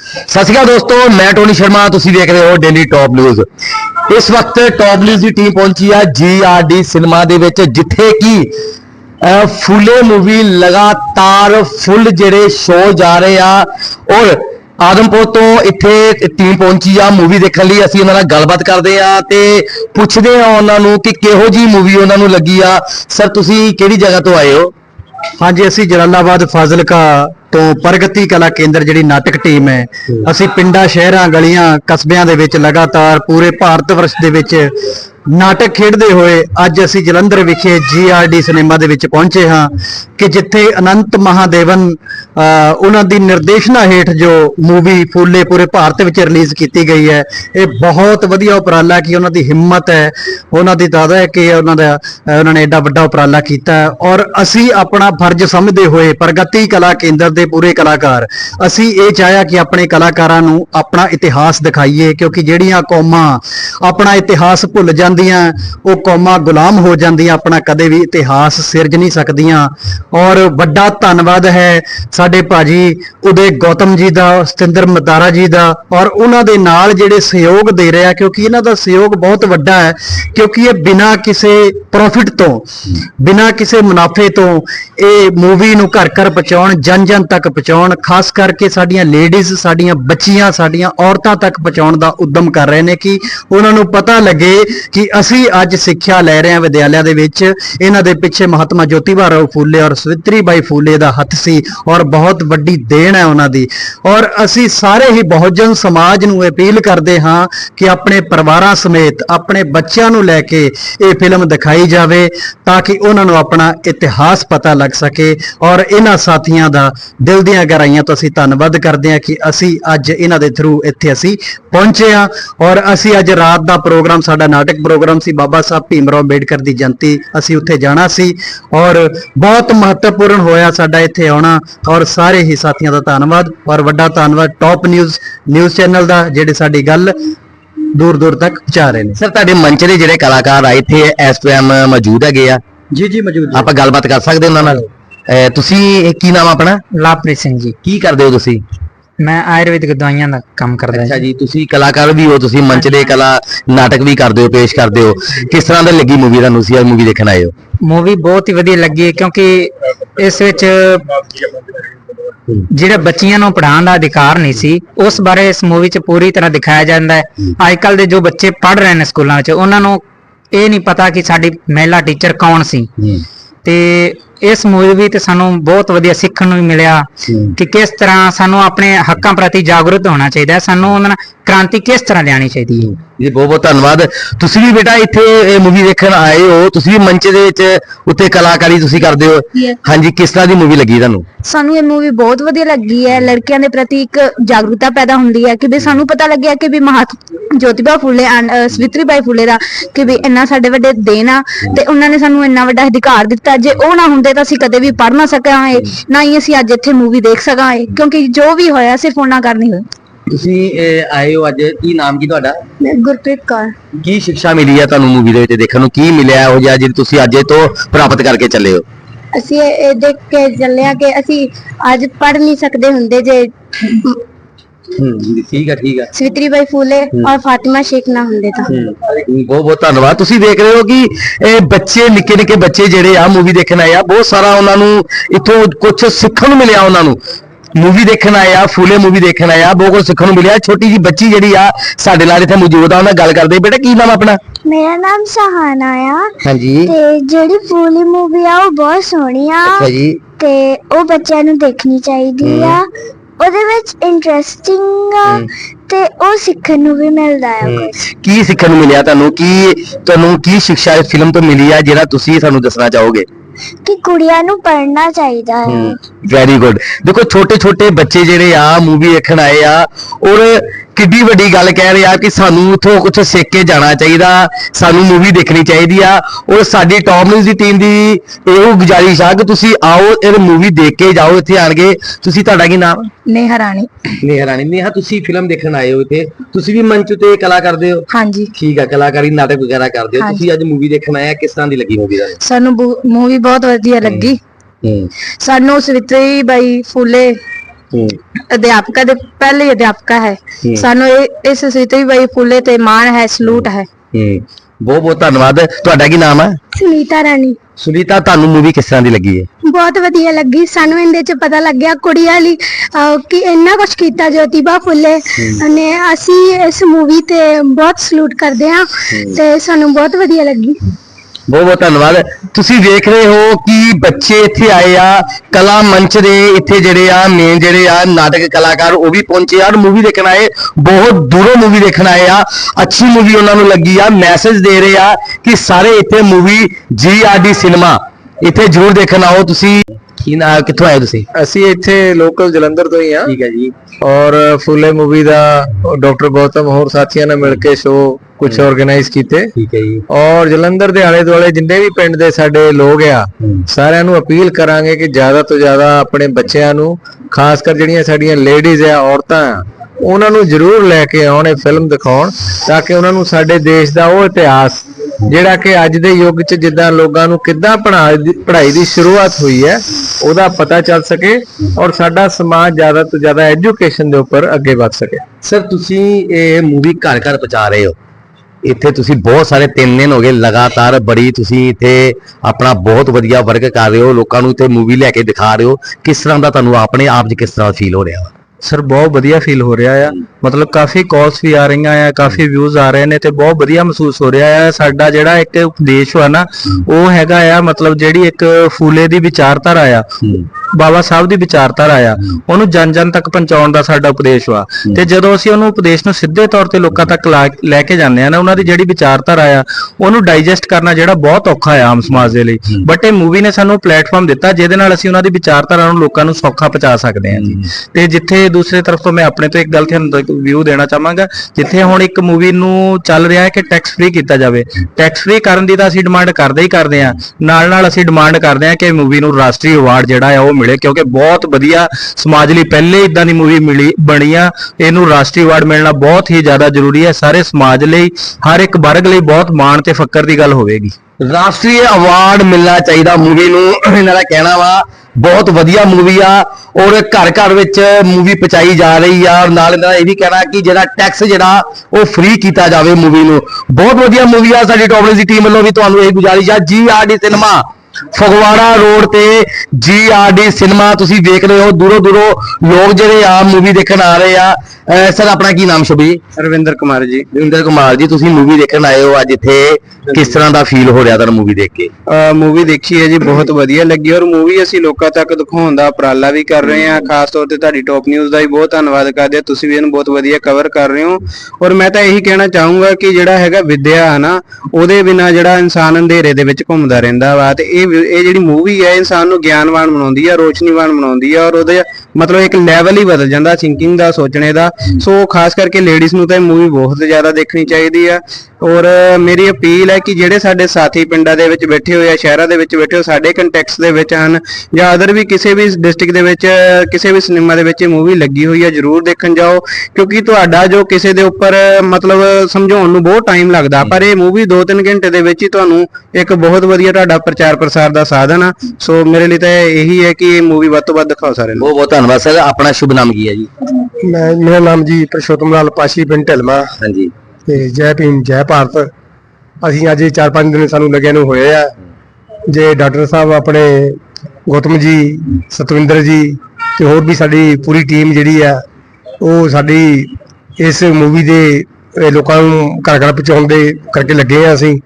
ਸਤਿ ਸ਼੍ਰੀ ਅਕਾਲ ਦੋਸਤੋ, ਮੈਂ ਟੋਨੀ ਸ਼ਰਮਾ, ਤੁਸੀਂ ਦੇਖ ਰਹੇ ਹੋ ਡੇਲੀ ਟੌਪ ਨਿਊਜ਼ ਇਸ ਵਕਤ ਟੌਪ ਨਿਊਜ਼ ਦੀ ਟੀਮ ਪਹੁੰਚੀ ਆ ਜੀਆਰਡੀ ਸਿਨੇਮਾ ਦੇ ਵਿੱਚ, ਜਿੱਥੇ ਕਿ ਫੁੱਲੇ ਮੂਵੀ ਲਗਾਤਾਰ ਫੁੱਲ ਜਿਹੜੇ ਸ਼ੋਅ ਜਾ ਰਹੇ ਆ। ਔਰ ਆਦਮਪੁਰ ਤੋਂ ਇੱਥੇ ਟੀਮ ਪਹੁੰਚੀ ਆ ਮੂਵੀ ਦੇਖਣ ਲਈ। ਅਸੀਂ ਉਹਨਾਂ ਨਾਲ ਗੱਲਬਾਤ ਕਰਦੇ ਆ ਤੇ ਪੁੱਛਦੇ ਆ ਉਹਨਾਂ ਨੂੰ ਕਿ ਕਿਹੋ ਜੀ ਮੂਵੀ ਉਹਨਾਂ ਨੂੰ ਲੱਗੀ ਆ। ਸਰ ਤੁਸੀਂ ਕਿਹੜੀ ਜਗ੍ਹਾ ਤੋਂ ਆਏ ਹੋ? ਹਾਂਜੀ ਅਸੀਂ ਜਲਾਲਾਬਾਦ ਫਾਜ਼ਿਲਕਾ ਤੋਂ ਪ੍ਰਗਤੀ ਕਲਾ ਕੇਂਦਰ ਜਿਹੜੀ ਨਾਟਕ ਟੀਮ ਹੈ ਅਸੀਂ ਪਿੰਡਾਂ ਸ਼ਹਿਰਾਂ ਗਲੀਆਂ ਕਸਬਿਆਂ ਦੇ ਵਿੱਚ ਲਗਾਤਾਰ ਪੂਰੇ ਭਾਰਤ ਵਰਸ਼ ਦੇ ਵਿੱਚ ਨਾਟਕ ਖੇਡਦੇ ਹੋਏ ਅੱਜ ਅਸੀਂ ਜਲੰਧਰ ਵਿਖੇ ਜੀਆਰਡੀ ਸਿਨੇਮਾ ਦੇ ਵਿੱਚ ਪਹੁੰਚੇ ਹਾਂ ਕਿ ਜਿੱਥੇ ਅਨੰਤ ਮਹਾਦੇਵਨ ਅਹ, ਉਹਨਾਂ ਦੀ ਨਿਰਦੇਸ਼ਨਾ ਹੇਠ ਜੋ ਮੂਵੀ ਫੂਲੇ ਪੂਰੇ ਭਾਰਤ ਵਿੱਚ ਰਿਲੀਜ਼ ਕੀਤੀ ਗਈ ਹੈ ਇਹ ਬਹੁਤ ਵਧੀਆ ਉਪਰਾਲਾ ਕਿ ਉਹਨਾਂ ਦੀ ਹਿੰਮਤ ਹੈ ਉਹਨਾਂ ਦੀ ਦਾਦਾ ਹੈ ਕਿ ਉਹਨਾਂ ਦਾ ਉਹਨਾਂ ਨੇ ਐਡਾ ਵੱਡਾ ਉਪਰਾਲਾ ਕੀਤਾ ਔਰ ਅਸੀਂ ਆਪਣਾ ਫਰਜ਼ ਸਮਝਦੇ ਹੋਏ ਪ੍ਰਗਤੀ ਕਲਾ ਕੇਂਦਰ ਦੇ ਪੂਰੇ ਕਲਾਕਾਰ ਅਸੀਂ ਇਹ ਚਾਹਿਆ ਕਿ ਆਪਣੇ ਕਲਾਕਾਰਾਂ ਨੂੰ ਆਪਣਾ ਇਤਿਹਾਸ ਦਿਖਾਈਏ ਕਿਉਂਕਿ ਜਿਹੜੀਆਂ ਕੌਮਾਂ ਆਪਣਾ ਇਤਿਹਾਸ ਭੁੱਲ ਜਾਂਦੀਆਂ, ਉਹ ਕੌਮਾਂ ਗੁਲਾਮ ਹੋ ਜਾਂਦੀਆਂ, ਆਪਣਾ ਕਦੇ ਵੀ ਇਤਿਹਾਸ ਸਿਰਜ ਨਹੀਂ ਸਕਦੀਆਂ। ਔਰ ਵੱਡਾ ਧੰਨਵਾਦ ਹੈ ਸਾਡੇ ਭਾਜੀ ਉਦੇ ਗੌਤਮ ਜੀ ਦਾ, ਸਤਿੰਦਰ ਮਤਾਰਾ ਜੀ ਦਾ, ਔਰ ਉਹਨਾਂ ਦੇ ਨਾਲ ਜਿਹੜੇ ਸਹਿਯੋਗ ਦੇ ਰਿਹਾ ਕਿਉਂਕਿ ਇਹਨਾਂ ਦਾ ਸਹਿਯੋਗ ਬਹੁਤ ਵੱਡਾ ਹੈ, ਕਿਉਂਕਿ ਇਹ ਬਿਨਾਂ ਕਿਸੇ ਪ੍ਰੋਫਿਟ ਤੋਂ, ਬਿਨਾਂ ਕਿਸੇ ਮੁਨਾਫੇ ਤੋਂ ਇਹ ਮੂਵੀ ਨੂੰ ਘਰ ਘਰ ਪਹੁੰਚਾਉਣ ਜਨ ਜਨ ਤੱਕ ਪਹੁੰਚਾਉਣ, ਖਾਸ ਕਰਕੇ ਸਾਡੀਆਂ ਲੇਡੀਜ਼ ਸਾਡੀਆਂ ਬੱਚੀਆਂ, ਸਾਡੀਆਂ ਔਰਤਾਂ ਤੱਕ ਪਹੁੰਚਾਉਣ ਦਾ ਉਦਮ ਕਰ ਰਹੇ ਨੇ ਕਿ ਉਹਨਾਂ ਨੂੰ ਪਤਾ ਲੱਗੇ ਕਿ ਅਸੀਂ ਅੱਜ ਸਿੱਖਿਆ ਲੈ ਰਹੇ ਹਾਂ ਵਿਦਿਆਲਿਆਂ ਦੇ ਵਿੱਚ। ਇਹਨਾਂ ਦੇ ਪਿੱਛੇ ਮਹਾਤਮਾ ਜੋਤੀਬਾ ਰਾਓ ਫੂਲੇ ਔਰ ਸਵਿਤਰੀ ਬਾਈ ਫੂਲੇ ਦਾ ਹੱਥ ਸੀ ਔਰ ਬਹੁਤ ਵੱਡੀ ਦੇਣ ਹੈ ਉਹਨਾਂ ਦੀ। ਔਰ ਅਸੀਂ ਸਾਰੇ ਹੀ ਬਹੁਜਨ ਸਮਾਜ ਨੂੰ ਅਪੀਲ ਕਰਦੇ ਹਾਂ ਕਿ ਆਪਣੇ ਪਰਿਵਾਰਾਂ ਸਮੇਤ ਆਪਣੇ ਬੱਚਿਆਂ ਨੂੰ ਲੈ ਕੇ ਇਹ ਫਿਲਮ ਦਿਖਾਈ ਜਾਵੇ ਤਾਂ ਕਿ ਉਹਨਾਂ ਨੂੰ ਆਪਣਾ ਇਤਿਹਾਸ ਪਤਾ ਲੱਗ ਸਕੇ ਔਰ ਇਹਨਾਂ ਸਾਥੀਆਂ ਦਾ ਦਿਲ ਦੀਆਂ ਗਹਿਰਾਈਆਂ ਤੋਂ ਅਸੀਂ ਧੰਨਵਾਦ ਕਰਦੇ ਹਾਂ ਕਿ ਅਸੀਂ ਅੱਜ ਇਹਨਾਂ ਦੇ ਥਰੂ ਇੱਥੇ ਅਸੀਂ ਪਹੁੰਚੇ ਹਾਂ। ਔਰ ਅਸੀਂ ਅੱਜ ਰਾਤ ਦਾ ਪ੍ਰੋਗਰਾਮ ਸਾਡਾ ਨਾਟਕ ਪ੍ਰੋਗਰਾਮ ਸੀ ਬਾਬਾ ਸਾਹਿਬ ਭੀਮਰਾਓ ਅੰਬੇਡਕਰ ਦੀ ਜਯੰਤੀ ਅਸੀਂ ਉੱਥੇ ਜਾਣਾ ਸੀ ਔਰ ਬਹੁਤ ਮਹੱਤਵਪੂਰਨ ਹੋਇਆ ਸਾਡਾ ਇੱਥੇ ਆਉਣਾ ਔਰ ਸਾਰੇ ਹੀ ਸਾਥੀਆਂ ਦਾ ਧੰਨਵਾਦ ਔਰ ਵੱਡਾ ਧੰਨਵਾਦ ਟੌਪ ਨਿਊਜ਼ ਨਿਊਜ਼ ਚੈਨਲ ਦਾ ਜਿਹੜੇ ਸਾਡੀ ਗੱਲ ਦੂਰ ਦੂਰ ਤੱਕ ਪਹੁੰਚਾ ਰਹੇ ਨੇ। ਸਰ ਤੁਹਾਡੇ ਮੰਚ ਦੇ ਜਿਹੜੇ ਕਲਾਕਾਰ ਆ ਇੱਥੇ ਇਸ ਟਾਈਮ ਮੌਜੂਦ ਹੈਗੇ ਆ। ਜੀ ਜੀ ਮੌਜੂਦ ਆਪਾਂ ਗੱਲਬਾਤ ਕਰ ਸਕਦੇ ਉਹਨਾਂ ਨਾਲ? ਤੁਸੀਂ ਕੀ ਨਾਮ ਆਪਣਾ? ਲਾਪ੍ਰੀਤ ਸਿੰਘ ਜੀ। ਕੀ ਕਰਦੇ ਹੋ ਤੁਸੀਂ? ਮੈਂ ਆਯੁਰਵੈਦਿਕ ਦਵਾਈਆਂ ਦਾ ਕੰਮ ਕਰਦਾ ਅੱਛਾ ਜੀ। ਤੁਸੀਂ ਕਲਾਕਾਰ ਵੀ ਹੋ ਤੁਸੀਂ ਮੰਚ ਦੇ ਕਲਾ ਨਾਟਕ ਵੀ ਕਰਦੇ ਹੋ ਪੇਸ਼ ਕਰਦੇ ਹੋ। ਕਿਸ ਤਰ੍ਹਾਂ ਦੀ ਲੱਗੀ ਮੂਵੀ ਤੁਹਾਨੂੰ? ਸੀ ਮੂਵੀ ਦੇਖਣ ਆਏ ਹੋ? ਮੂਵੀ ਬਹੁਤ ਹੀ ਵਧੀਆ ਲੱਗੀ ਕਿਉਂਕਿ ਇਸ ਵਿੱਚ ਜਿਹੜੇ ਬੱਚੀਆਂ ਨੂੰ ਪੜ੍ਹਾਉਣ ਦਾ ਅਧਿਕਾਰ ਨਹੀਂ ਸੀ ਉਸ ਬਾਰੇ ਇਸ ਮੂਵੀ 'ਚ ਪੂਰੀ ਤਰ੍ਹਾਂ ਦਿਖਾਇਆ ਜਾਂਦਾ ਹੈ। ਅੱਜ ਕੱਲ ਦੇ ਜੋ ਬੱਚੇ ਪੜ੍ਹ ਰਹੇ ਨੇ ਸਕੂਲਾਂ 'ਚ ਉਹਨਾਂ ਨੂੰ ਇਹ ਨਹੀਂ ਪਤਾ ਕਿ ਸਾਡੀ ਮਹਿਲਾ ਟੀਚਰ ਕੌਣ ਸੀ। ਤੇ ਇਸ ਮੂਵੀ ਤੇ ਸਾਨੂੰ ਬਹੁਤ ਵਧੀਆ ਸਿੱਖਣ ਨੂੰ ਮਿਲਿਆ ਕਿ ਕਿਸ ਤਰ੍ਹਾਂ ਸਾਨੂੰ ਆਪਣੇ ਹੱਕਾਂ ਪ੍ਰਤੀ ਜਾਗਰੂਕ ਹੋਣਾ ਚਾਹੀਦਾ ਹੈ। ਸਾਨੂੰ ਉਹਨਾਂ ਨਾਲ ਕ੍ਰਾਂਤੀ ਕਿਸ ਤਰ੍ਹਾਂ ਲਿਆਣੀ ਚਾਹੀਦੀ ਹੈ। ਜੀ ਬਹੁਤ ਬਹੁਤ ਧੰਨਵਾਦ। ਤੁਸੀਂ ਵੀ ਬੇਟਾ ਇੱਥੇ ਇਹ ਮੂਵੀ ਦੇਖਣ ਆਏ ਹੋ। ਤੁਸੀਂ ਵੀ ਮੰਚ ਦੇ ਵਿੱਚ ਉੱਤੇ ਕਲਾਕਾਰੀ ਤੁਸੀਂ ਕਰਦੇ ਹੋ। Yes. ਹਾਂਜੀ ਕਿਸ ਤਰ੍ਹਾਂ ਦੀ ਮੂਵੀ ਲੱਗੀ ਤੁਹਾਨੂੰ? ਸਾਨੂੰ ਇਹ ਮੂਵੀ ਬਹੁਤ ਵਧੀਆ ਲੱਗੀ ਹੈ। ਲੜਕੀਆਂ ਦੇ ਪ੍ਰਤੀ ਇੱਕ ਜਾਗਰੂਕਤਾ ਪੈਦਾ ਹੁੰਦੀ ਹੈ ਕਿ ਵੀ ਸਾਨੂੰ ਪਤਾ ਲੱਗਿਆ ਕਿ ਵੀ ਮਹਾਤਮਾ ਜੋਤੀਬਾ ਫੁਲੇ ਸਵਿਤਰੀ ਬਾਈ ਫੁਲੇ ਦਾ ਕਿ ਵੀ ਇੰਨਾ ਸਾਡੇ ਵੱਡੇ ਦੇਣ ਆ ਤੇ ਉਹਨਾਂ ਨੇ ਸਾਨੂੰ ਇੰਨਾ ਵੱਡਾ ਅਧਿਕਾਰ ਦਿੱਤਾ। ਜੇ ਉਹ ਨਾ ਹੁੰਦੇ ਤਾਂ ਅਸੀਂ ਕਦੇ ਵੀ ਪੜ੍ਹ ਨਾ ਸਕਾਂਗੇ ਨਾ ਹੀ ਅਸੀਂ ਅੱਜ ਇੱਥੇ ਮੂਵੀ ਦੇਖ ਸਕਾਂਗੇ ਕਿਉਂਕਿ ਜੋ ਵੀ ਹੋਇਆ ਸਿਰਫ ਉਹਨਾਂ ਕਰਨੀ ਹੋਈ ਤੁਸੀਂ ਆਏ ਹੋ ਅੱਜ ਕੀ ਨਾਮ ਕੀ ਤੁਹਾਡਾ? ਗੁਰਪ੍ਰੀਤ ਕੌਰ। ਕੀ ਸਿੱਖਿਆ ਮਿਲੀ ਹੈ ਤੁਹਾਨੂੰ ਮੂਵੀ ਦੇ ਵਿੱਚ ਦੇਖਣ ਨੂੰ? ਕੀ ਮਿਲਿਆ ਇਹੋ ਜਿਹਾ ਜਿਹੜੀ ਤੁਸੀਂ ਅੱਜ ਇਹ ਤੋਂ ਪ੍ਰਾਪਤ ਕਰਕੇ ਚੱਲੇ ਹੋ? ਅਸੀਂ ਇਹ ਦੇਖ ਕੇ ਚੱਲਿਆ ਕਿ ਅਸੀਂ ਅੱਜ ਪੜ੍ਹ ਨਹੀਂ ਸਕਦੇ ਹੁੰਦੇ ਜੇ ਹੂੰ ਠੀਕ ਹੈ ਠੀਕ ਹੈ ਸਵਿਤਰੀ ਬਾਈ ਫੂਲੇ ਔਰ ਫਾਤਿਮਾ ਸ਼ੇਖ ਨਾ ਹੁੰਦੇ ਤਾਂ। ਬਹੁਤ ਬਹੁਤ ਧੰਨਵਾਦ। ਤੁਸੀਂ ਦੇਖ ਰਹੇ ਹੋ ਕਿ ਇਹ ਬੱਚੇ ਨਿੱਕੇ ਨਿੱਕੇ ਬੱਚੇ ਜਿਹੜੇ ਆ ਮੂਵੀ ਦੇਖਣ ਆਏ ਆ ਬਹੁਤ ਸਾਰਾ ਉਹਨਾਂ ਨੂੰ ਇੱਥੋਂ ਕੁਝ ਸਿੱਖਣ ਨੂੰ ਮਿਲਿਆ ਉਹਨਾਂ ਨੂੰ। ਮੂਵੀ ਦੇਖਣ ਆਏ ਆ ਫੂਲੇ ਮੂਵੀ ਦੇਖਣ ਆਏ ਆ ਬਹੁਤ ਕੁਝ ਸਿੱਖਣ ਨੂੰ ਮਿਲਿਆ। ਛੋਟੀ ਜੀ ਬੱਚੀ ਜਿਹੜੀ ਆ ਸਾਡੇ ਨਾਲ ਇੱਥੇ ਮੌਜੂਦ ਆ ਉਹਨਾਂ ਨਾਲ ਗੱਲ ਕਰਦੇ ਬੇਟਾ ਕੀ ਨਾਮ ਆਪਣਾ? ਮੇਰਾ ਨਾਮ ਸਹਾਨਾ ਆ। ਹਾਂਜੀ। ਤੇ ਜਿਹੜੀ ਫੂਲੀ ਮੂਵੀ ਆ ਉਹ ਬਹੁਤ ਸੋਹਣੀ ਆ। ਅੱਛਾ ਜੀ। ਤੇ ਉਹ ਬੱਚਿਆਂ ਨੂੰ ਦੇਖਣੀ ਚਾਹੀਦੀ ਆ। ਉਹਦੇ ਵਿੱਚ ਇੰਟਰਸਟਿੰਗ ਤੇ ਉਹ ਸਿੱਖਣ ਨੂੰ ਵੀ ਮਿਲਦਾ ਕੁਝ ਕੀ ਸਿੱਖਣ ਨੂੰ ਮਿਲਿਆ ਤੁਹਾਨੂੰ? ਕੀ ਤੁਹਾਨੂੰ ਕੀ ਸਿੱਖਿਆ ਇਸ ਫਿਲਮ ਤੋਂ ਮਿਲੀ ਆ ਜਿਹੜਾ ਤੁਸੀਂ ਸਾਨੂੰ ਦੱਸਣਾ ਚਾਹੋਗੇ? ਕਿ ਕੁੜੀਆਂ ਨੂੰ ਪੜ੍ਹਨਾ ਚਾਹੀਦਾ ਹੈ। ਵੈਰੀ ਗੁੱਡ ਦੇਖੋ ਛੋਟੇ ਛੋਟੇ ਬੱਚੇ ਜਿਹੜੇ ਆ ਮੂਵੀ ਦੇਖਣ ਆਏ ਆ ਔਰ ਕਿੱਡੀ ਵੱਡੀ ਗੱਲ ਕਹਿ ਰਹੇ ਆ ਕਿ ਸਾਨੂੰ ਉਥੋਂ ਕੁਝ ਸਿੱਖ ਕੇ ਜਾਣਾ ਚਾਹੀਦਾ ਸਾਨੂੰ ਮੂਵੀ ਦੇਖਣੀ ਚਾਹੀਦੀ ਆ। ਔਰ ਸਾਡੀ ਟੌਪ ਨਿਊਜ਼ ਦੀ ਟੀਮ ਦੀ ਇਹੋ ਗੁਜ਼ਾਰਿਸ਼ ਆ ਕਿ ਤੁਸੀਂ ਆਓ ਇਹ ਮੂਵੀ ਦੇਖ ਕੇ ਜਾਓ ਇੱਥੇ ਆਣ ਕੇ। ਤੁਸੀਂ ਤੁਹਾਡਾ ਕੀ ਨਾਮ? ਨੇਹਾ ਰਾਣੀ। ਨੇਹਾ ਰਾਣੀ। ਨੇਹਾ ਤੁਸੀਂ ਫਿਲਮ ਦੇਖਣ ਆਏ ਹੋ ਇੱਥੇ। ਤੁਸੀਂ ਵੀ ਮੰਚ ਤੇ ਕਲਾ ਕਰਦੇ ਹੋ? ਹਾਂਜੀ। ਠੀਕ ਆ ਕਲਾਕਾਰੀ ਨਾਟਕ ਵਗੈਰਾ ਕਰਦੇ ਹੋ। ਤੁਸੀਂ ਅੱਜ ਮੂਵੀ ਦੇਖਣ ਆਏ ਆ ਕਿਸ ਤਰ੍ਹਾਂ ਦੀ ਲੱਗੀ ਮੂਵੀ ਤੁਹਾਨੂੰ ਸਾਨੂੰ ਮੂਵੀ ਬਹੁਤ ਵਧੀਆ ਲੱਗੀ। ਸਾਨੂੰ ਸਵਿਤਰੀ ਬਾਈ ਫੂਲੇ ਅਧਿਆਪਕਾ ਦੇ ਪਹਿਲੇ ਅਧਿਆਪਕਾ ਹੈ। ਸਾਨੂੰ ਇਹ ਇਸ ਸਵਿਤਰੀ ਬਾਈ ਫੁੱਲੇ ਤੇ ਮਾਣ ਹੈ ਸਲੂਟ ਹੈ। ਹੂੰ। ਬਹੁਤ ਬਹੁਤ ਧੰਨਵਾਦ। ਤੁਹਾਡਾ ਕੀ ਨਾਮ ਹੈ? ਸੁਨੀਤਾ ਰਾਣੀ। ਸੁਨੀਤਾ ਤੁਹਾਨੂੰ ਮੂਵੀ ਕਿਸ ਤਰ੍ਹਾਂ ਦੀ ਲੱਗੀ ਹੈ? ਬਹੁਤ ਵਧੀਆ ਲੱਗੀ। ਸਾਨੂੰ ਇਹਦੇ ਚ ਪਤਾ ਲੱਗਿਆ ਕੁੜੀ ਵਾਲੀ ਕਿ ਇੰਨਾ ਕੁਝ ਕੀਤਾ ਜੋਤੀਬਾ ਫੁੱਲੇ ਨੇ। ਅਸੀਂ ਇਸ ਮੂਵੀ ਤੇ ਬਹੁਤ ਸਲੂਟ ਕਰਦੇ ਹਾਂ। ਤੇ ਸਾਨੂੰ ਬਹੁਤ ਵਧੀਆ ਲੱਗੀ। ਬਹੁਤ ਬਹੁਤ ਧੰਨਵਾਦ। ਤੁਸੀਂ ਵੇਖ ਰਹੇ ਹੋ ਕਿ ਬੱਚੇ ਇੱਥੇ ਆਏ ਆ ਕਲਾ ਮੰਚ ਦੇ ਇੱਥੇ ਜਿਹੜੇ ਆ ਮੇਨ ਜਿਹੜੇ ਆ ਨਾਟਕ ਕਲਾਕਾਰ ਉਹ ਵੀ ਪਹੁੰਚੇ ਆ ਮੂਵੀ ਦੇਖਣ ਆਏ ਬਹੁਤ ਦੂਰੋਂ ਮੂਵੀ ਦੇਖਣ ਆਏ ਆ। ਅੱਛੀ ਮੂਵੀ ਉਹਨਾਂ ਨੂੰ ਲੱਗੀ ਆ ਮੈਸੇਜ ਦੇ ਰਹੇ ਆ ਕਿ ਸਾਰੇ ਇੱਥੇ ਮੂਵੀ ਜੀਆਰਡੀ ਸਿਨੇਮਾ ਇੱਥੇ ਜ਼ਰੂਰ ਦੇਖਣ ਆਓ ਤੁਸੀਂ। ਕੀ ਨਾ ਕਿੱਥੋਂ ਆਏ ਤੁਸੀਂ? ਅਸੀਂ ਇੱਥੇ ਲੋਕਲ ਜਲੰਧਰ ਤੋਂ ਹੀ ਆ। ਠੀਕ ਹੈ ਜੀ। ਔਰ ਫੁੱਲੇ ਮੂਵੀ ਦਾ ਡਾਕਟਰ ਗੌਤਮ ਹੋਰ ਸਾਥੀਆਂ ਨਾਲ ਮਿਲ ਕੇ ਸ਼ੋ ਕੁਝ ਆਰਗੇਨਾਈਜ਼ ਕੀਤੇ। ਠੀਕ ਹੈ ਜੀ। ਔਰ ਜਲੰਧਰ ਦੇ ਆਲੇ ਦੁਆਲੇ ਜਿੰਨੇ ਵੀ ਪਿੰਡ ਦੇ ਸਾਡੇ ਲੋਕ ਆ ਸਾਰਿਆਂ ਨੂੰ ਅਪੀਲ ਕਰਾਂਗੇ ਕਿ ਜ਼ਿਆਦਾ ਤੋਂ ਜ਼ਿਆਦਾ ਆਪਣੇ ਬੱਚਿਆਂ ਨੂੰ ਖਾਸ ਕਰ ਜਿਹੜੀਆਂ ਸਾਡੀਆਂ ਲੇਡੀਜ਼ ਆ ਔਰਤਾਂ ਆ ਉਹਨਾਂ ਨੂੰ ਜ਼ਰੂਰ ਲੈ ਕੇ ਆਉਣ ਇਹ ਫਿਲਮ ਦਿਖਾਉਣ ਤਾਂ ਕਿ ਉਹਨਾਂ ਨੂੰ ਸਾਡੇ ਦੇਸ਼ ਦਾ ਉਹ ਇਤਿਹਾਸ ਜਿਹੜਾ ਕਿ ਅੱਜ ਦੇ ਯੁੱਗ 'ਚ ਜਿੱਦਾਂ ਲੋਕਾਂ ਨੂੰ ਕਿੱਦਾਂ ਪੜ੍ਹਾਈ ਦੀ- ਪੜ੍ਹਾਈ ਦੀ ਸ਼ੁਰੂਆਤ ਹੋਈ ਹੈ ਉਹਦਾ ਪਤਾ ਚੱਲ ਸਕੇ ਔਰ ਸਾਡਾ ਸਮਾਜ ਜ਼ਿਆਦਾ ਤੋਂ ਜ਼ਿਆਦਾ ਐਜੂਕੇਸ਼ਨ ਦੇ ਉੱਪਰ ਅੱਗੇ ਵੱਧ ਸਕੇ। ਸਰ ਤੁਸੀਂ ਇਹ ਮੂਵੀ ਘਰ ਘਰ ਪਹੁੰਚਾ ਰਹੇ ਹੋ। ਇੱਥੇ ਤੁਸੀਂ ਬਹੁਤ ਸਾਰੇ ਤਿੰਨ ਦਿਨ ਹੋ ਗਏ ਲਗਾਤਾਰ ਬੜੀ ਤੁਸੀਂ ਇੱਥੇ ਆਪਣਾ ਬਹੁਤ ਵਧੀਆ ਵਰਕ ਕਰ ਰਹੇ ਹੋ ਲੋਕਾਂ ਨੂੰ ਇੱਥੇ ਮੂਵੀ ਲੈ ਕੇ ਦਿਖਾ ਰਹੇ ਹੋ। ਕਿਸ ਤਰ੍ਹਾਂ ਦਾ ਤੁਹਾਨੂੰ ਆਪਣੇ ਆਪ 'ਚ ਕਿਸ ਤਰ੍ਹਾਂ ਫੀਲ ਹੋ ਰਿਹਾ? ਵਾ ਸਰ ਬਹੁਤ ਵਧੀਆ ਫੀਲ ਹੋ ਰਿਹਾ ਆ। ਮਤਲਬ ਕਾਫੀ ਕਾਲਸ ਵੀ ਆ ਰਹੀਆਂ ਆ, ਕਾਫੀ ਵਿਊਜ਼ ਆ ਰਹੇ ਨੇ ਤੇ ਬਹੁਤ ਵਧੀਆ ਮਹਿਸੂਸ ਹੋ ਰਿਹਾ ਆ। ਸਾਡਾ ਜਿਹੜਾ ਇੱਕ ਉਪਦੇਸ਼ ਵਾ ਨਾ, ਉਹ ਹੈਗਾ ਆ ਮਤਲਬ ਜਿਹੜੀ ਇੱਕ ਫੂਲੇ ਦੀ ਵਿਚਾਰਧਾਰਾ ਆ, ਬਾਬਾ ਸਾਹਿਬ ਦੀ ਵਿਚਾਰਧਾਰਾ ਆ, ਉਹਨੂੰ ਜਨ ਜਨ ਤੱਕ ਪਹੁੰਚਾਉਣ ਦਾ ਸਾਡਾ ਉਪਦੇਸ਼ ਵਾ। ਤੇ ਜਦੋਂ ਅਸੀਂ ਉਹਨੂੰ ਉਪਦੇਸ਼ ਨੂੰ ਸਿੱਧੇ ਤੌਰ ਤੇ ਲੋਕਾਂ ਤੱਕ ਲਾ- ਲੈ ਕੇ ਜਾਂਦੇ ਆ ਨਾ, ਉਹਨਾਂ ਦੀ ਜਿਹੜੀ ਵਿਚਾਰਧਾਰਾ ਆ, ਉਹਨੂੰ ਡਾਈਜੈਸਟ ਕਰਨਾ ਜਿਹੜਾ ਬਹੁਤ ਔਖਾ ਆ ਆਮ ਸਮਾਜ ਦੇ ਲਈ। ਬਟ ਇਹ ਮੂਵੀ ਨੇ ਸਾਨੂੰ ਪਲੇਟਫਾਰਮ ਦਿੱਤਾ, ਜਿਹਦੇ ਨਾਲ ਅਸੀਂ ਉਹਨਾਂ ਦੀ ਵਿਚਾਰਧਾਰਾ ਨੂੰ ਲੋਕਾਂ ਨੂੰ ਸੌਖਾ ਪਹੁੰਚਾ ਸਕਦੇ ਹਾਂ ਜੀ। ਤੇ ਜਿੱਥੇ ਦੂਸਰੇ ਤਰਫ ਤੋਂ ਮੈਂ ਆਪਣੇ ਤੋਂ ਇੱਕ ਗੱਲ ਤੁਹਾਨੂੰ ਵਿਊ ਦੇਣਾ ਚਾਹਾਂਗਾ, ਜਿੱਥੇ ਹੁਣ ਇੱਕ ਮੂਵੀ ਨੂੰ ਚੱਲ ਰਿਹਾ ਹੈ ਕਿ ਟੈਕਸ ਫ੍ਰੀ ਕੀਤਾ ਜਾਵੇ। ਟੈਕਸ ਫ੍ਰੀ ਕਰਨ ਦੀ ਤਾਂ ਅਸੀਂ ਡਿਮਾਂਡ ਕਰਦੇ ਹੀ ਕਰਦੇ ਹਾਂ। ਨਾਲ ਨਾਲ ਅਸੀਂ ਡਿਮਾਂਡ ਕਰਦੇ ਹਾਂ ਕਿ ਮੂਵੀ ਨੂੰ ਰਾਸ਼ਟਰੀ ਅਵਾਰਡ ਜਿਹੜਾ ਆ ਉਹ ਮਿਲੇ, ਕਿਉਂਕਿ ਬਹੁਤ ਵਧੀਆ ਸਮਾਜ ਲਈ ਪਹਿਲੇ ਇਦਾਂ ਦੀ ਮੂਵੀ ਮਿਲੀ, ਬਣੀ ਆ। ਇਹਨੂੰ ਰਾਸ਼ਟਰੀ ਅਵਾਰਡ ਮਿਲਣਾ ਬਹੁਤ ਹੀ ਜ਼ਿਆਦਾ ਜ਼ਰੂਰੀ ਹੈ। ਸਾਰੇ ਸਮਾਜ ਲਈ, ਹਰ ਇੱਕ ਵਰਗ ਲਈ ਬਹੁਤ ਮਾਣ ਤੇ ਫਖਰ ਦੀ ਗੱਲ ਹੋਵੇਗੀ। ਰਾਸ਼ਟਰੀ ਅਵਾਰਡ ਮਿਲਣਾ ਚਾਹੀਦਾ ਮੂਵੀ ਨੂੰ। ਇਹਨਾਂ ਦਾ ਕਹਿਣਾ ਵਾ, ਬਹੁਤ ਵਧੀਆ ਮੂਵੀ ਆ ਔਰ ਘਰ ਘਰ ਵਿੱਚ ਮੂਵੀ ਪਹੁੰਚਾਈ ਜਾ ਰਹੀ ਆ ਔਰ ਨਾਲ ਇਹਨਾਂ ਦਾ ਇਹ ਵੀ ਕਹਿਣਾ ਕਿ ਜਿਹੜਾ ਟੈਕਸ ਜਿਹੜਾ ਉਹ ਫ੍ਰੀ ਕੀਤਾ ਜਾਵੇ ਮੂਵੀ ਨੂੰ। ਬਹੁਤ ਵਧੀਆ ਮੂਵੀ ਆ ਸਾਡੀ ਟੌਪਲੈਸ ਦੀ ਟੀਮ ਵੱਲੋਂ ਵੀ ਤੁਹਾਨੂੰ ਇਹ ਗੁਜ਼ਾਰਿਸ਼ ਆ। G R D cinema Phagwara road ਤੇ ਜੀਆਰਡੀ ਸਿਨੇਮਾ ਤੁਸੀਂ ਵੇਖ ਰਹੇ ਹੋ। ਦੂਰੋਂ ਦੂਰੋਂ ਲੋਕ ਜਿਹੜੇ ਆ ਮੂਵੀ ਦੇਖਣ ਆ ਰਹੇ ਆ। ਸਰ ਆਪਣਾ ਕੀ ਨਾਮ ਸ਼ੁਭ? ਜੀ ਰਵਿੰਦਰ ਕੁਮਾਰ ਜੀ। ਵਿੰਦਰ ਕੁਮਾਰ ਜੀ ਤੁਸੀਂ ਮੂਵੀ ਦੇਖਣ ਆਏ ਹੋ ਅੱਜ ਇੱਥੇ। ਕਿਸ ਤਰ੍ਹਾਂ ਦਾ ਫੀਲ ਹੋ ਰਿਹਾ ਤੁਹਾਨੂੰ ਮੂਵੀ ਦੇਖ ਕੇ? ਮੂਵੀ ਦੇਖੀ ਹੈ ਜੀ ਬਹੁਤ ਵਧੀਆ ਲੱਗੀ। ਔਰ ਮੂਵੀ ਅਸੀਂ ਲੋਕਾਂ ਤੱਕ ਦਿਖਾਉਣ ਦਾ ਉਪਰਾਲਾ ਵੀ ਕਰ ਰਹੇ ਹਾਂ। ਖਾਸ ਤੌਰ ਤੇ ਤੁਹਾਡੀ ਟੌਪ ਨਿਊਜ਼ ਦਾ ਵੀ ਬਹੁਤ ਧੰਨਵਾਦ ਕਰਦੇ ਹਾਂ। ਤੁਸੀਂ ਵੀ ਇਹਨੂੰ ਬਹੁਤ ਵਧੀਆ ਕਵਰ ਕਰ ਰਹੇ ਹੋ। ਔਰ ਮੈਂ ਤਾਂ ਇਹੀ ਕਹਿਣਾ ਚਾਹੂੰਗਾ ਕਿ ਜਿਹੜਾ ਹੈਗਾ ਵਿਦਿਆ ਹੈ ਨਾ ਉਹਦੇ ਬਿਨਾ ਜਿਹੜਾ ਇਨਸਾਨ ਅੰਧੇਰੇ ਦੇ ਵਿੱਚ ਘੁੰਮਦਾ ਰਹਿੰਦਾ ਵਾ ਤੇ ਇਹ ਇਹ ਜਿਹੜੀ ਮੂਵੀ ਹੈ, ਇਨਸਾਨ ਨੂੰ ਗਿਆਨਵਾਨ ਬਣਾਉਂਦੀ ਆ, ਰੋਸ਼ਨੀਵਾਨ ਬਣਾਉਂਦੀ ਆ ਔਰ ਉਹਦੇ ਮਤਲਬ ਇੱਕ ਲੈਵਲ ਹੀ ਬਦਲ ਜਾਂਦਾ ਥਿੰਕਿੰਗ ਦਾ, ਸੋਚਣੇ ਦਾ। ਸੋ ਖਾਸ ਕਰਕੇ ਲੇਡੀਜ਼ ਨੂੰ ਤਾਂ ਇਹ ਮੂਵੀ ਬਹੁਤ ਜ਼ਿਆਦਾ ਦੇਖਣੀ ਚਾਹੀਦੀ ਆ। ਔਰ ਮੇਰੀ ਅਪੀਲ ਹੈ ਕਿ ਜਿਹੜੇ ਸਾਡੇ ਸਾਥੀ ਪਿੰਡਾਂ ਦੇ ਵਿੱਚ ਬੈਠੇ ਹੋਏ ਆ, ਸ਼ਹਿਰਾਂ ਦੇ ਵਿੱਚ ਬੈਠੇ ਹੋ ਸਾਡੇ ਕੰਟੈਕਸ ਦੇ ਵਿੱਚ ਹਨ, ਜਾਂ ਅਦਰ ਵੀ ਕਿਸੇ ਵੀ ਡਿਸਟ੍ਰਿਕਟ ਦੇ ਵਿੱਚ, ਕਿਸੇ ਵੀ ਸਿਨੇਮਾ ਦੇ ਵਿੱਚ ਇਹ ਮੂਵੀ ਲੱਗੀ ਹੋਈ ਹੈ ਜਰੂਰ ਦੇਖਣ ਜਾਓ। ਕਿਉਂਕਿ ਤੁਹਾਡਾ ਜੋ ਕਿਸੇ ਦੇ ਉੱਪਰ, ਮਤਲਬ ਸਮਝਾਉਣ ਨੂੰ ਬਹੁਤ ਟਾਈਮ ਲੱਗਦਾ, ਪਰ ਇਹ ਮੂਵੀ 2-3 ਘੰਟੇ ਦੇ ਵਿੱਚ ਹੀ ਤੁਹਾਨੂੰ ਇੱਕ ਬਹੁਤ ਵਧੀਆ ਤੁਹਾਡਾ ਪ੍ਰਚਾਰ ਪ੍ਰਸਾਰ ਦਾ ਸਾਧਨ ਆ। ਸੋ ਮੇਰੇ ਲਈ ਤਾਂ ਇਹੀ ਹੈ ਕਿ ਇਹ ਮੂਵੀ ਵੱਧ ਤੋਂ ਵੱਧ ਦਿਖਾਓ ਸਾਰਿਆਂ ਨੂੰ ਬਹੁਤ ਬਹੁਤ ਧੰਨਵਾਦ ਸਰ ਆਪਣਾ ਸ਼ੁਭ ਨਾਮ ਕੀ ਹੈ ਜੀ? ਮੈਂ ਮੇਰਾ ਨਾਮ ਜੀ ਪ੍ਰਸ਼ੋਤਮ ਲਾਲ ਪਾਸ਼ੀ ਪਿੰਡ ਢਲਮਾ। ਹਾਂਜੀ। ਤੇ ਜੈ ਭੀਮ ਜੈ ਭਾਰਤ। ਅਸੀਂ ਅੱਜ 4-5 ਦਿਨ ਸਾਨੂੰ ਲੱਗਿਆ ਨੂੰ ਹੋਏ ਆ। ਜੇ ਡਾਕਟਰ ਸਾਹਿਬ ਆਪਣੇ ਗੌਤਮ ਜੀ ਸਤਵਿੰਦਰ ਜੀ ਤੇ ਹੋਰ ਵੀ ਸਾਡੀ ਪੂਰੀ ਟੀਮ ਜਿਹੜੀ ਆ ਉਹ ਸਾਡੀ ਇਸ ਮੂਵੀ ਦੇ ਲੋਕਾਂ ਨੂੰ ਘਰ ਘਰ ਪਹੁੰਚਾਉਣ ਦੇ ਕਰਕੇ ਲੱਗੇ ਆ ਅਸੀਂ।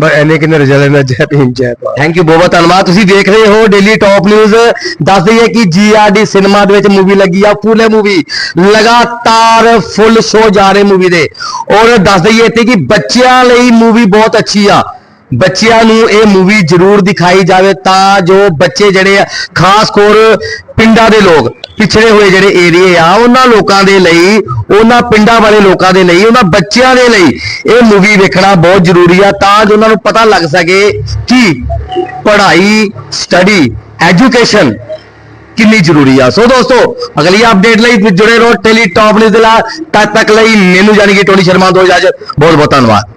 ਬਸ ਐਨੇ ਕਿੰਨੇ ਰਿਜ਼ਲਟ ਨੇ ਜੈ ਭੀਮ, ਜੈ ਭਾਰਤ। ਥੈਂਕ ਯੂ ਬਹੁਤ ਬਹੁਤ ਧੰਨਵਾਦ। ਤੁਸੀਂ ਦੇਖ ਰਹੇ ਹੋ ਡੇਲੀ ਟੌਪ ਨਿਊਜ਼ ਦੱਸ ਦਈਏ ਕਿ ਜੀਆਰਡੀ ਸਿਨੇਮਾ ਦੇ ਵਿੱਚ ਮੂਵੀ ਲੱਗੀ ਆ, ਫੁੱਲੇ ਮੂਵੀ ਲਗਾਤਾਰ ਫੁੱਲ ਸ਼ੋ ਜਾ ਰਹੇ ਮੂਵੀ ਦੇ। ਔਰ ਦੱਸ ਦਈਏ ਇੱਥੇ ਕਿ ਬੱਚਿਆਂ ਲਈ ਮੂਵੀ ਬਹੁਤ ਅੱਛੀ ਆ। ਬੱਚਿਆਂ ਨੂੰ ਇਹ ਮੂਵੀ ਜ਼ਰੂਰ ਦਿਖਾਈ ਜਾਵੇ ਤਾਂ ਜੋ ਬੱਚੇ ਜਿਹੜੇ ਆ, ਖਾਸ ਕੋਰ ਪਿੰਡਾਂ ਦੇ ਲੋਕ, ਪਿਛੜੇ ਹੋਏ ਜਿਹੜੇ ਏਰੀਏ ਆ, ਉਹਨਾਂ ਲੋਕਾਂ ਦੇ ਲਈ, ਉਹਨਾਂ ਪਿੰਡਾਂ ਵਾਲੇ ਲੋਕਾਂ ਦੇ ਲਈ, ਉਹਨਾਂ ਬੱਚਿਆਂ ਦੇ ਲਈ ਇਹ ਮੂਵੀ ਵੇਖਣਾ ਬਹੁਤ ਜ਼ਰੂਰੀ ਆ ਤਾਂ ਜੋ ਉਹਨਾਂ ਨੂੰ ਪਤਾ ਲੱਗ ਸਕੇ ਕਿ ਪੜ੍ਹਾਈ ਸਟੱਡੀ ਐਜੂਕੇਸ਼ਨ ਕਿੰਨੀ ਜ਼ਰੂਰੀ ਆ। ਸੋ ਦੋਸਤੋ, ਅਗਲੀ ਅਪਡੇਟ ਲਈ ਜੁੜੇ ਰਹੋ ਟੈਲੀ ਟੌਪ ਨਿਊਜ਼ ਦੇ ਨਾਲ। ਤਦ ਤੱਕ ਲਈ ਮੈਨੂੰ ਜਾਨੀ ਕਿ ਟੋਨੀ ਸ਼ਰਮਾ ਦੋ ਇਜਾਜ਼ਤ। ਬਹੁਤ ਬਹੁਤ ਧੰਨਵਾਦ।